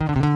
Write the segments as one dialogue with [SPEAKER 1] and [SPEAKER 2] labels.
[SPEAKER 1] you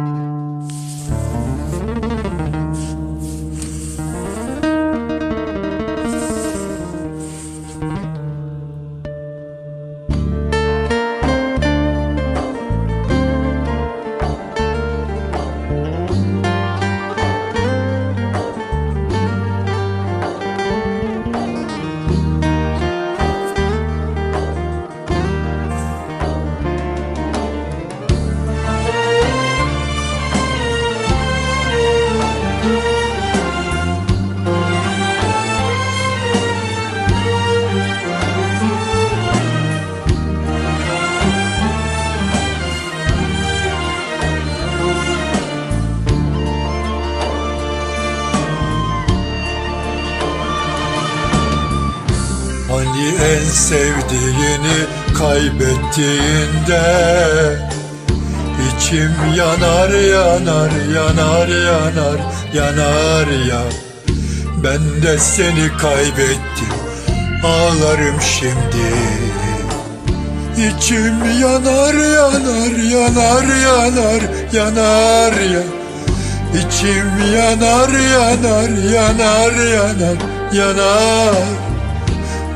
[SPEAKER 1] Hani en sevdiğini kaybettiğinde içim yanar yanar yanar yanar yanar ya. Ben de seni kaybettim ağlarım şimdi. İçim yanar yanar yanar yanar yanar ya. İçim yanar yanar yanar yanar yanar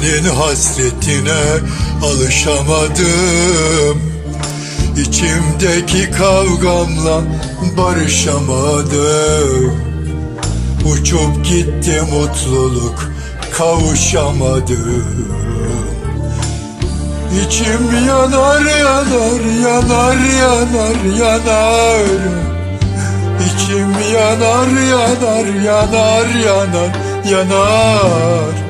[SPEAKER 1] senin hasretine alışamadım. İçimdeki kavgamla barışamadım. Uçup gitti mutluluk kavuşamadım. İçim yanar yanar yanar yanar yanar. İçim yanar yanar yanar yanar yanar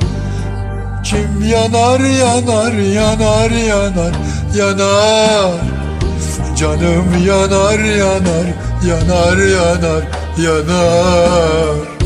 [SPEAKER 1] Kim yanar yanar yanar yanar yanar? Canım yanar yanar yanar yanar yanar